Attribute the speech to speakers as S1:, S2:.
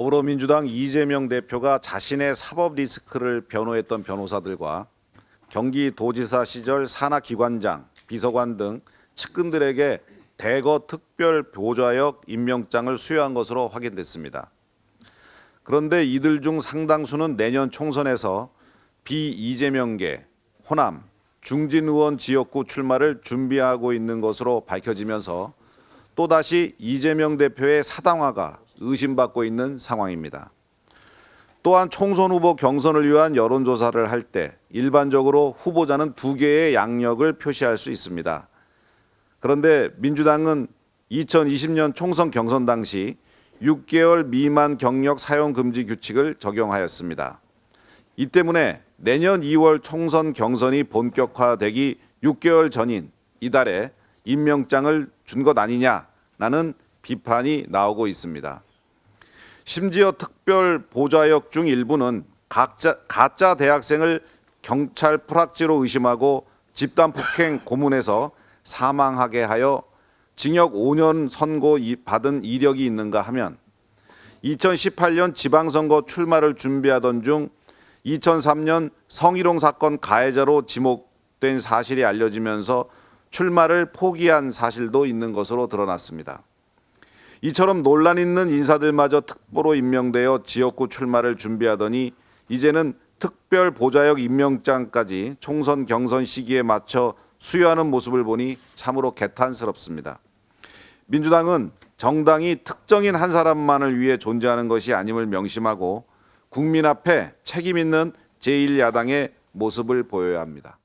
S1: 더불어민주당 이재명 대표가 자신의 사법 리스크를 변호했던 변호사들과 경기도지사 시절 산하기관장, 비서관 등 측근들에게 대거 특별 보좌역 임명장을 수여한 것으로 확인됐습니다. 그런데 이들 중 상당수는 내년 총선에서 비이재명계, 호남, 중진 의원 지역구 출마를 준비하고 있는 것으로 밝혀지면서 또다시 이재명 대표의 사당화가 의심받고 있는 상황입니다. 또한 총선 후보 경선을 위한 여론조사를 할 때 일반적으로 후보자는 두 개의 양력을 표시할 수 있습니다. 그런데 민주당은 2020년 총선 경선 당시 6개월 미만 경력 사용 금지 규칙을 적용하였습니다. 이 때문에 내년 2월 총선 경선이 본격화되기 6개월 전인 이달에 임명장을 준 것 아니냐라는 비판이 나오고 있습니다. 심지어 특별 보좌역 중 일부는 각자, 가짜 대학생을 경찰 프락지로 의심하고 집단 폭행 고문해서 사망하게 하여 징역 5년 선고 이- 받은 이력이 있는가 하면 2018년 지방선거 출마를 준비하던 중 2003년 성희롱 사건 가해자로 지목된 사실이 알려지면서 출마를 포기한 사실도 있는 것으로 드러났습니다. 이처럼 논란 있는 인사들마저 특보로 임명되어 지역구 출마를 준비하더니 이제는 특별 보좌역 임명장까지 총선 경선 시기에 맞춰 수여하는 모습을 보니 참으로 개탄스럽습니다. 민주당은 정당이 특정인 한 사람만을 위해 존재하는 것이 아님을 명심하고 국민 앞에 책임 있는 제1야당의 모습을 보여야 합니다.